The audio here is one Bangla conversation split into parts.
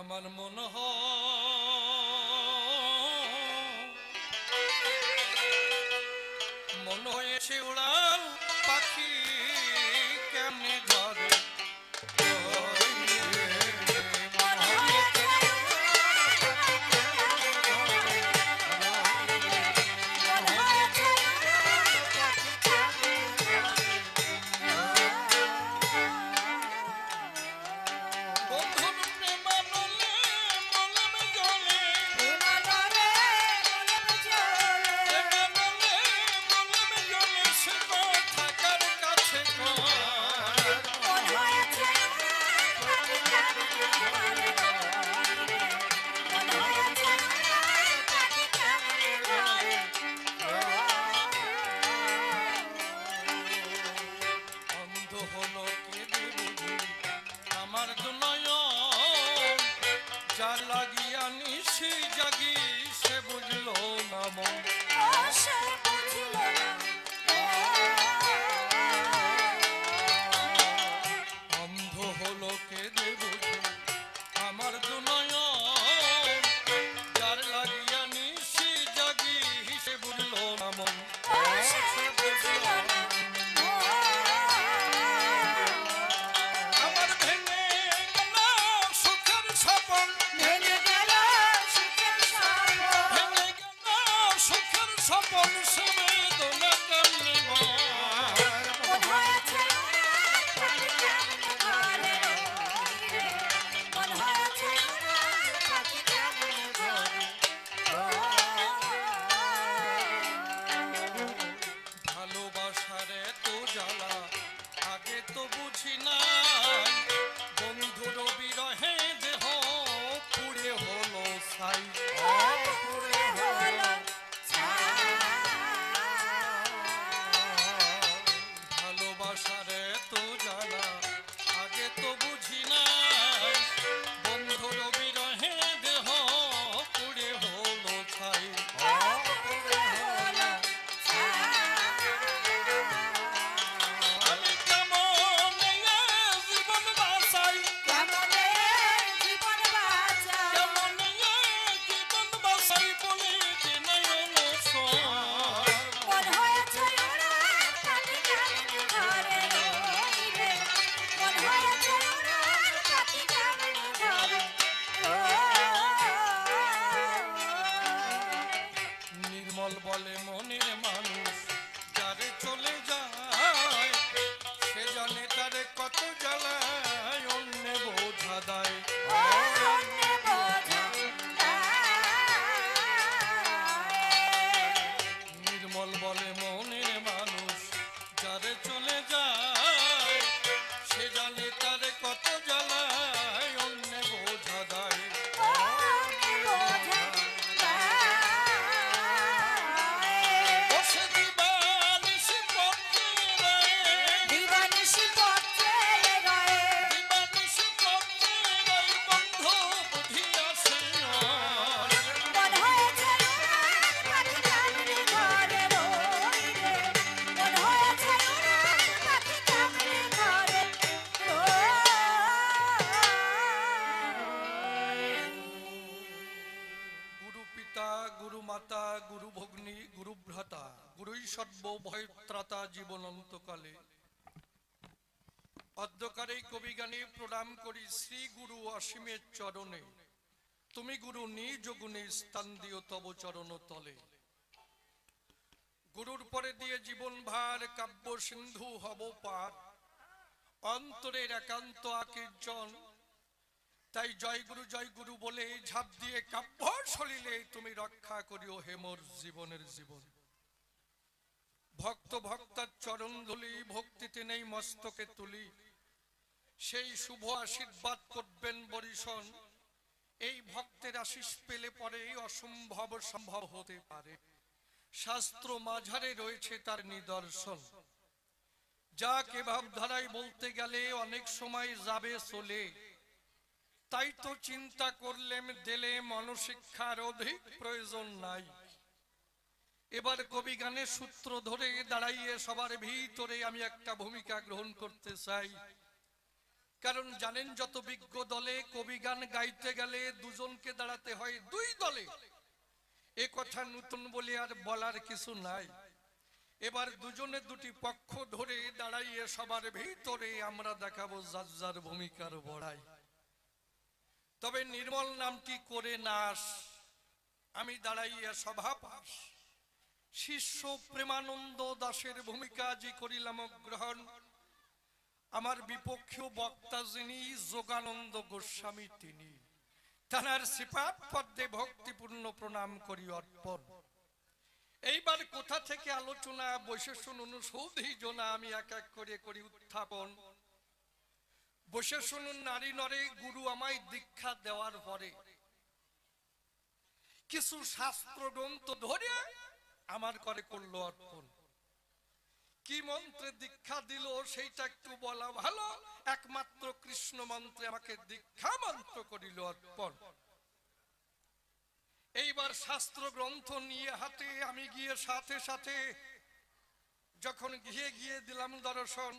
আমার মন মন হয়েছে উড়াল সুখের স্বপন সে গুরুই সর্ব ভয়ত্রাতা জীবন অন্তকালে অধ্যকারে কবি গানে প্রণাম করি শ্রী গুরু অসীমের চরণে। তুমি গুরু নিজ গুণে স্থান দিও তব চরণ তলে। গুরুর পরে দিয়ে জীবন ভার কাব্য সিন্ধু হব পার। অন্তরের একান্ত আকীর্জন তাই জয় গুরু জয় গুরু বলে ঝাঁপ দিয়ে কাব্য সলিলে তুমি রক্ষা করিও হেমর জীবনের জীবন। ভক্ত ভক্তার চরণ ধুলি, ভক্তিতে নেই মস্তকে তুলি। সেই শুভ আশীর্বাদ করবেন বরিশন। এই ভক্তের আশিস পেলে পরে অসম্ভব সম্ভব হতে পারে। শাস্ত্র মাঝারে রয়েছে তার নিদর্শন। যা যাকে ভাবধারায় বলতে গেলে অনেক সময় যাবে চলে। তাই তো চিন্তা করলেম, দিলে মনশিক্ষার অধিক প্রয়োজন নাই। এবার কবি গানের সূত্র ধরে দাঁড়াইয়ে সবার ভিতরে আমি একটা ভূমিকা গ্রহণ করতে চাই। কারণ জানেন, যত বিজ্ঞ দলে কবি গান গাইতে গেলে দুজনকে দাঁড়াতে হয় দুই দলে। এ কথা নতুন বলে আর বলার কিছু নাই। এবার দুজনে দুটি পক্ষ ধরে দাঁড়াইয়ে সবার ভিতরে আমরা দেখাবো যার যার ভূমিকার বড়াই। তবে নির্মল নামটি করে নাশ। আমি দাঁড়াইয়া সভা পাশ। শিষ্য প্রেমানন্দ দাসের ভূমিকা যে করিলাম গ্রহণ আমার বিপক্ষীয় বক্তা যিনি যোগানন্দ গোস্বামী তিনি। তানার সিপাত পদ্মে ভক্তিপূর্ণ প্রণাম করি অর্পণ। এইবার কোথা থেকে আলোচনা, বৈশেষণ শুনুন সৌধি জনা আমি এক এক করে করি উত্থাপন। শুনুন নারী নরে, গুরু আমায় দীক্ষা দেওয়ার পরে। কিছু শাস্ত্র গ্রন্থ ধরে আমার করে করল অর্পণ। কি মন্ত্রে দীক্ষা দিল সেইটা একটু বলা ভালো। একমাত্র কৃষ্ণ মন্ত্রে আমাকে দীক্ষা মন্ত্র করিল অর্পণ। এইবার শাস্ত্র গ্রন্থ নিয়ে হাতে আমি গিয়ে সাথে সাথে যখন গিয়ে গিয়ে দিলাম দর্শন,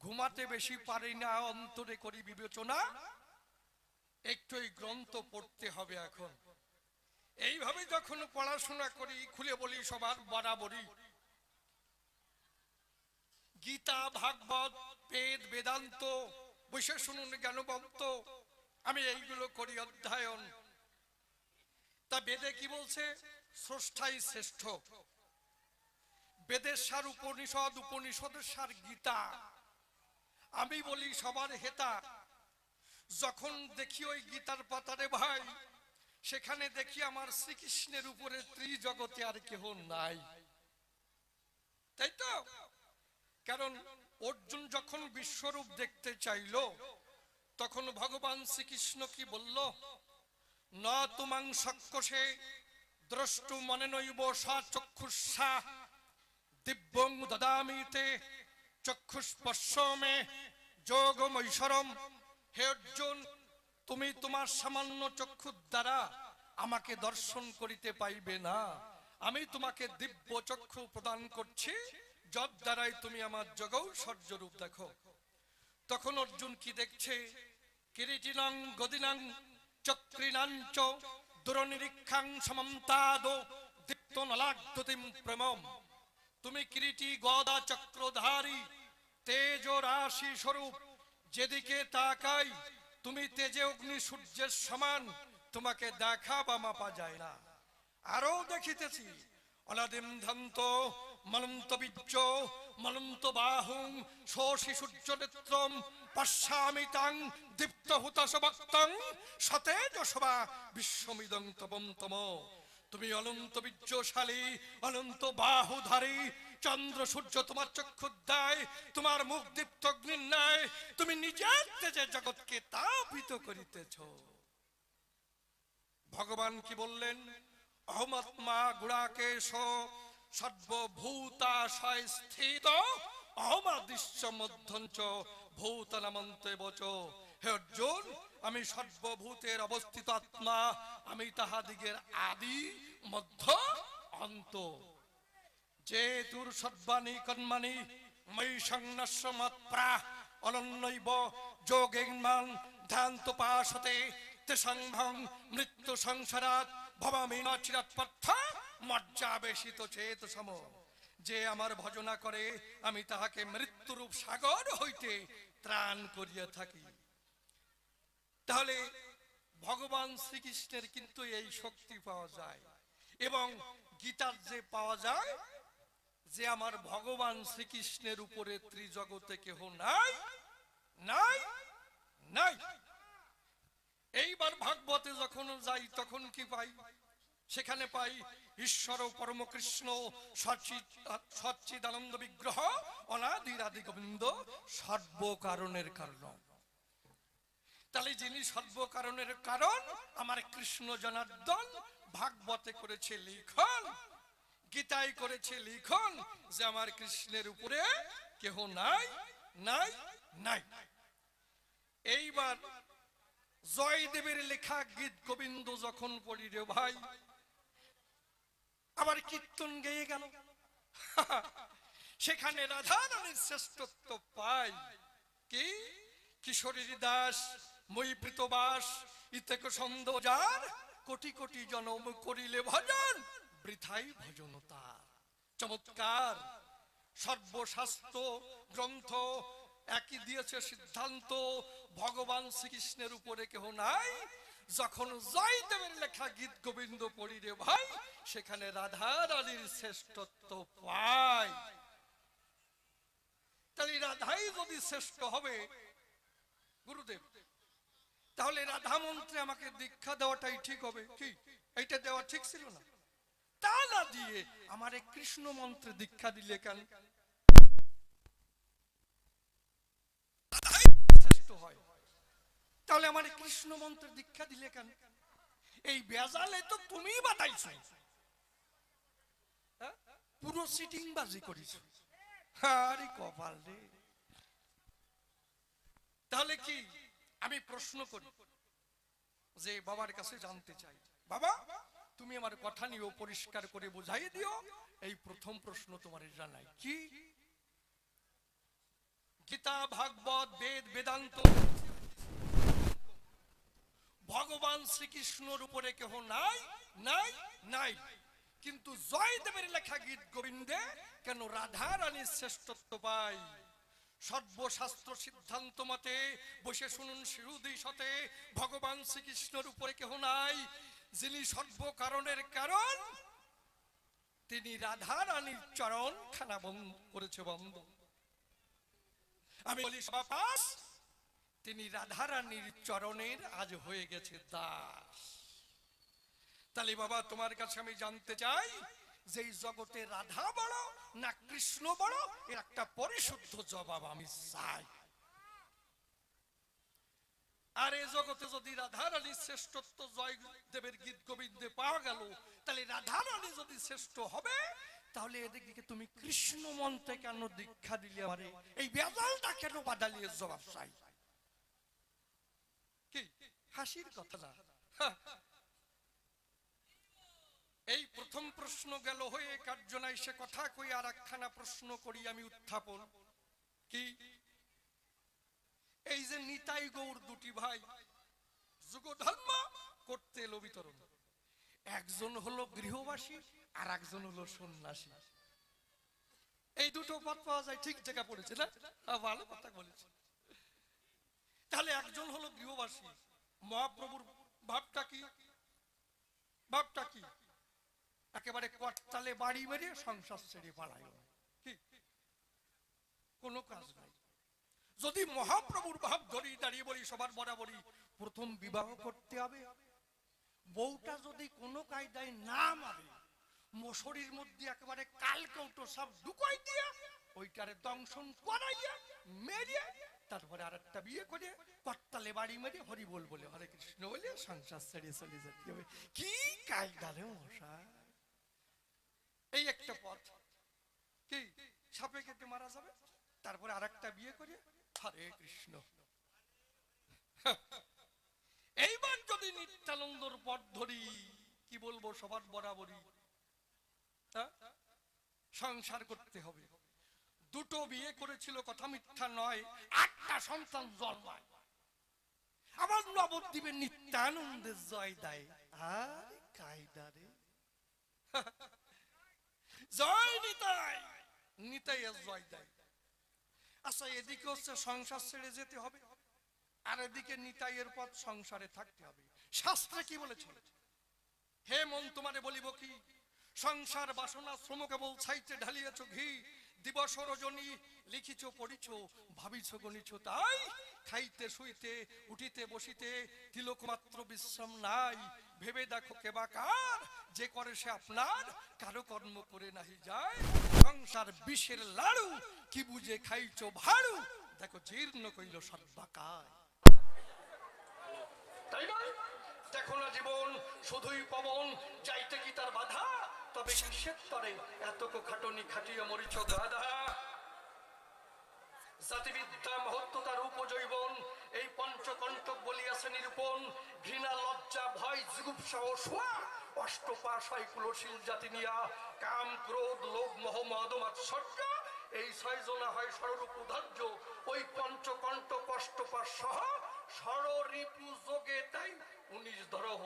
ঘুমাতে বেশি পারি না, অন্তরে করি বিবেচনা, একটু এই গ্রন্থ পড়তে হবে এখন। এইভাবে যখন পড়াশোনা করি, খুলে বলি সবার বরাবরই। গীতা, ভাগবত, বেদ, বেদান্ত শুনুন জ্ঞানবন্ত আমি এইগুলো করি অধ্যয়ন। তা বেদে কি বলছে? স্রষ্টাই শ্রেষ্ঠ। বেদের সার উপনিষদ, উপনিষদের সার গীতা। আমি বলি সবার হেতা। যখন দেখি ওই গীতার পাতারে ভাই সেখানে দেখি আমার শ্রীকৃষ্ণের উপরে ত্রিজগতে আর কেহ নাই। তাই তো? কারণ অর্জুন যখন বিশ্বরূপ দেখতে চাইল, তখন ভগবান শ্রীকৃষ্ণ কি বলল? ন তুমাং সক্ষসে দ্রষ্টু মনে নৈব সা চক্ষুষা, দিব্যং দদামিতে চক্ষুষ্পর্শ মে যোগমৈশ্বরম। হে অর্জুন তুমি তোমার সামান্য চক্ষুর দ্বারা আমাকে দর্শন করিতে পাইবে না। আমি তোমাকে দিব্য চক্ষু প্রদান করছি যদ দ্বারাই তুমি আমার জগৌ সর্যরূপ দেখো। তখন অর্জুন কি দেখছে? কিরিটিনাং গদিনাং চক্রিনাঞ্চ দুরনিরীক্ষাং সমন্তাদ দীপ্ত নলাগ্যতিম প্রেমম। তুমি কিরিটি গদা চক্রধারী, তেজ রাশি স্বরূপ, যেদিকে তাকাই তুমি তেজে অগ্নি সূর্যের সমান, তোমাকে দেখা বা মাপা যায় না। আরও দেখিতেছি, অনাদিম ধন্ত, মলন্ত মলন্ত সূর্য সতেজ বিশ্বমিদং তম তুমি অনন্ত বীর্যশালী, অনন্ত বাহুধারী, চন্দ্র, সূর্য তোমার চক্ষু দেয়, তোমার মুখ দীপ্ত অগ্নির ন্যায়, তুমি নিজের তেজে জগৎকে তাপিত করিতেছ। ভগবান কি বললেন? অহমাত্মা গুড়াকেশ, সর্বভূতাশয় স্থিত অহমাদিশ্য মধ্যঞ্চ, ভূতনামন্তে বচ হে অর্জুন আমি সর্বভূতের অবস্থিত আত্মা, আমি তাহাদিগের আদি, মধ্য, অন্ত। যে তুর সর্বাণী কর্মাণি মই সংনস্য মৎপ্রা অনন্যৈব যোগেন্মান ধ্যান্ত পাশতে তেসংভং মৃত্যু সংসারাত ভবামি নচিরাত পার্থ মজ্জাবেশিত চেত সম যে আমার ভজনা করে, আমি তাহাকে মৃত্যুরূপ সাগর হইতে ত্রাণ করিয়া থাকি। তাহলে ভগবান শ্রীকৃষ্ণের কিন্তু এই শক্তি পাওয়া যায়। এবং গীতার যে পাওয়া যায়, যে আমার ভগবান শ্রীকৃষ্ণের উপরে ত্রিজগতে কেহ নাই নাই নাই। এইবার ভাগবতে যখন যাই, তখন কি পাই? সেখানে পাই ঈশ্বর পরম কৃষ্ণ সচ্চিদানন্দ বিগ্রহ অনাদির আদি গোবিন্দ সর্বকারণের কারণ। তাহলে যিনি সর্বকারণের কারণ আমার কৃষ্ণ জনার্দন ভাগবতে করেছে লিখন, গীতায় করেছে লিখন যে আমার কৃষ্ণের উপরে কেহ নাই নাই নাই। এইবার জয়দেবের লেখা গীত গোবিন্দ যখন পড়ি রে ভাই, আবার কীর্তন গেয়ে গেল। সেখানে রাধা রানীর শ্রেষ্ঠত্ব পাই। কি? কিশোরীর দাস মৈপ্রীত বাস ইতেক সৌন্দর্যার কোটি কোটি জনম করিলে ভজন, বৃথাই ভজন তার। চমৎকার, সর্বশাস্ত্র গ্রন্থ একই দিয়েছে সিদ্ধান্ত, ভগবান শ্রীকৃষ্ণের উপরে কেহ নাই। যখন জয়দেবের লেখা গীত গোবিন্দ পড়ি রে ভাই, সেখানে রাধা রানীর শ্রেষ্ঠত্ব পাই। তাহলে রাধাই যদি শ্রেষ্ঠ হবে, গুরুদেব তাহলে রাধা মন্ত্রে আমাকে দীক্ষা দেওয়াটাই ঠিক হবে। কি? এইটা দেওয়া ঠিক ছিল না? তা না দিয়ে আমারে কৃষ্ণ মন্ত্রে দীক্ষা দিলে কেন? হয়। তাহলে আমার কৃষ্ণ মন্ত্রে দীক্ষা দিলে কেন? এই বেজালে তো তুমি বাতাইছো হ্যাঁ? পুরো সিটিং বাজি করিস আরে কপাল রে। তাহলে কি? আমি প্রশ্ন করি যে বাবার কাছে জানতে চাই। বাবা, তুমি আমার কথা নিয়েও পরিষ্কার করে বুঝাই দিও। এই প্রথম প্রশ্ন তোমার জানাই। কি? গীতা, ভাগবত, বেদ, বেদান্ত। ভগবান শ্রীকৃষ্ণর উপরে কেহ নাই? নাই নাই। কিন্তু জয়দেবের লেখা গীত গোবিন্দে কেন রাধা রানীর শ্রেষ্ঠত্ব পাই সর্বশাস্ত্র সিদ্ধান্ত মতে বসে শুনুন শিরুদি সতে, ভগবান শ্রীকৃষ্ণর উপরে কেহ নাই, যিনি সর্বকারণের কারণ, তিনি রাধা রানীর চরণ খানা বন্ধ করেছে বন্ধ। আমি বলি সবাস তিনি রাধা রানীর চরণের আজ হয়ে গেছে দাস। তাহলে বাবা, তোমার কাছে আমি জানতে চাই যে জগতে রাধা বড় না কৃষ্ণ বড়, এর একটা পরিশুদ্ধ জবাব আমি চাই। আর এ জগতে যদি রাধা রানীর শ্রেষ্ঠত্ব জয় দেবের গীত গোবিন্দে পাওয়া গেল, তাহলে রাধা রানী যদি শ্রেষ্ঠ হবে, তাহলে এদিকে তুমি কৃষ্ণ মন্ত্রে কেন দীক্ষা দিলে আমারে? এই বেজালটা কেন বাদালিয়ে জবাব চাই? কি? হাসির কথা না। এই প্রথম প্রশ্ন গেল হয়ে কার্যনায় সে কথা কই আর একখানা প্রশ্ন করি আমি উত্থাপন। কি? এই যে নিতাই গৌর দুটি ভাই যুগ ধর্ম করতে এলো বিতরণ। একজন হলো গৃহবাসী আর একজন হলো সন্ন্যাসী। এই দুটো পথ পাওয়া যায় ঠিক জায়গা পড়েছে না? আহ, ভালো কথা বলেছে। তাহলে একজন হলো গৃহবাসী। মহাপ্রভুর ভাবটা কি? ভাবটা কি? একেবারে কটতালে বাড়ি বেরিয়ে সংসার ছেড়ে পালায় কোনো কাজ নাই। যদি মহাপ্রভুর ভাব ধরি দাঁড়িয়ে বলি, সবার বরাবরই প্রথম বিবাহ করতে হবে। বউটা যদি কোনো কায়দায় না মারে, মশরির মধ্যে একেবারে কালকৌটো সব ঢুকাই দিয়া ওইটারে দংশন করাইয়া মেরিয়ে তারপরে আর একটা বিয়ে করে কর্তালে বাড়ি মেরে হরি বল বলে হরে কৃষ্ণ বলে সংসার ছেড়ে চলে যেতে হবে। কি কায়দা রে মশা এই একটা পথ। কি? সাপে কেটে মারা যাবে? তারপরে আর একটা বিয়ে করে? হরে কৃষ্ণ। এইবার যদি নিত্যানন্দর পথ ধরি, কি বলব সবার বরাবরই? সংসার করতে হবে। দুটো বিয়ে করেছিল, কথা মিথ্যা নয়, আটটা সন্তান জন্মায়। আবার নবদ্বীপের নিত্যানন্দের জয় দেয়। আরে কায়দা রে। জয় নিতাই নিতাই জয় দেয় আচ্ছা এদিকে হচ্ছে সংসার ছেড়ে যেতে হবে, আর এদিকে নিতাইয়ের পথ সংসারে থাকতে হবে। শাস্ত্রে কি বলেছে? হে মন, তোমারে বলিব কি? সংসার বাসনা শ্রম কেবল ছাইতে ঢালিয়েছ ঘি, দিবস রজনী লিখিছ, পড়িছ, ভাবিছ, গণিছ, তাই খাইতে, শুইতে, উঠিতে, বসিতে, তিলক মাত্র বিশ্রাম নাই। ভেবে দেখো কেবা কার, যে করে সে আপনার, কারও কর্ম করে নাহি যায়। সংসার বিষের লাড়ু, কি বুঝে খাইছ ভাড়ু? দেখো জীর্ণ কইল সর্বাকায়। তাই নয় দেখো না জীবন, শুধুই পবন, যাইতে কি তার বাধা? তবে কিসের তরে? এত খাটনি খাটিয়ে মরিচ গাধা। জাতিবিদ্যা মহত্ব তার উপজৈবন, এই পঞ্চকণ্টক বলিয়াছে নিরূপণ, ঘৃণা, লজ্জা, ভয় যুগুপসা ও শোয়া অষ্টপাশ হয় কুলশীল জাতি নিয়া, কাম, ক্রোধ, লোভ, মোহ মদ মাৎসর্য এই ছয় জনা হয় সরূপ উদার্য ওই পঞ্চকণ্ঠ কষ্টপাশ সহ সরিপু যোগে তাই উনিশ ধরহ,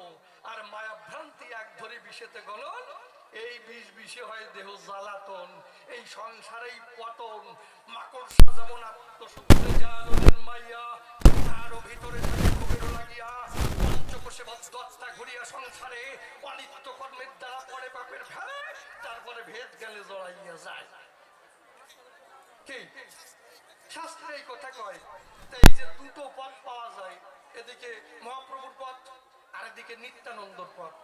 আর মায়া ভ্রান্তি এক ধরে বিষেতে গলন এই বিষ বিষে হয় দেহ জ্বালাতন, এই সংসারেই পতন। মাকড়সা যেমন আত্মসুখে জালের মাইয়া, তারও ভিতরে থাকে লাগিয়া পঞ্চকোষে বদ্ধত্তা ঘুরিয়া সংসারে অনিত্য কর্মের দ্বারা পরে পাপের ফেলে তারপরে ভেদ গেলে জড়াইয়া যায়। কি? শাস্ত্রে এই কথা কয় এই যে দুটো পথ পাওয়া যায়, এদিকে মহাপ্রভুর পথ, আর এদিকে নিত্যানন্দর পথ।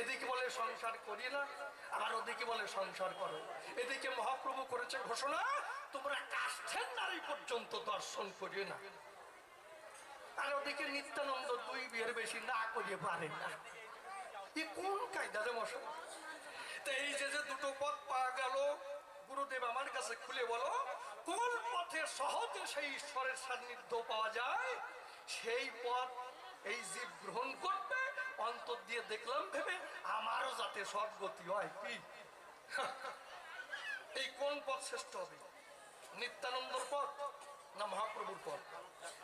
এদিকে বলে সংসার করি না আবার ওদিকে বলে, সংসার করো। এদিকে মহাপ্রভু করেছে ঘোষণা, তোমরা কাষ্ঠের নারী পর্যন্ত দর্শন করিও না। আর ওদিকে নিত্যানন্দ দুই বিয়ের বেশি না করিয়ে পারে না। এ কোন কায়দা রে মশাই? তো এই যে যে দুটো পথ পাওয়া গেল, গুরুদেব আমার কাছে খুলে বলো, কোন পথে সহজে সেই ঈশ্বরের সান্নিধ্য পাওয়া যায়? সেই পথ এই জীব গ্রহণ করবে অন্তর দিয়ে দেখলাম, ভেবে আমারও যাতে সদ্গতি হয় কি? এই কোন পথ শ্রেষ্ঠ হবে? নিত্যানন্দর পথ না মহাপ্রভুর পথ?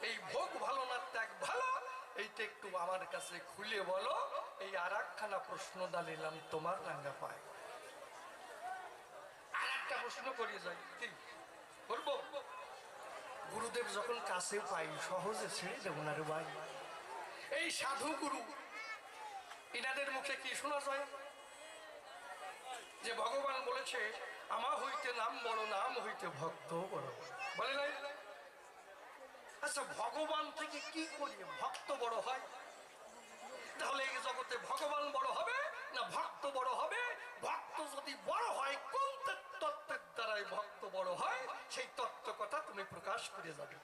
এই ভোগ ভালো না ত্যাগ ভালো, এইটা একটু আমার কাছে খুলে বলো, এই আর একখানা প্রশ্ন দাঁড়িলাম তোমার রাঙ্গা পায়। আর একটা প্রশ্ন করিয়ে যাই, কি? বলব? গুরুদেব যখন কাছে পাই, সহজে ছেড়ে দেবো না রে ভাই। এই সাধু গুরু ইনাদের মুখে কি শোনা যায়? যে ভগবান বলেছে, আমা হইতে নাম বড় নাম হইতে ভক্ত বড় বলে নাই? আচ্ছা ভগবান থেকে কি করি ভক্ত বড় হয়? তাহলে এই জগতে ভগবান বড় হবে না ভক্ত বড় হবে? ভক্ত যদি বড় হয়, কোন তত্ত্বের দ্বারাই ভক্ত বড় হয়? সেই তত্ত্ব কথা তুমি প্রকাশ করে যাবে।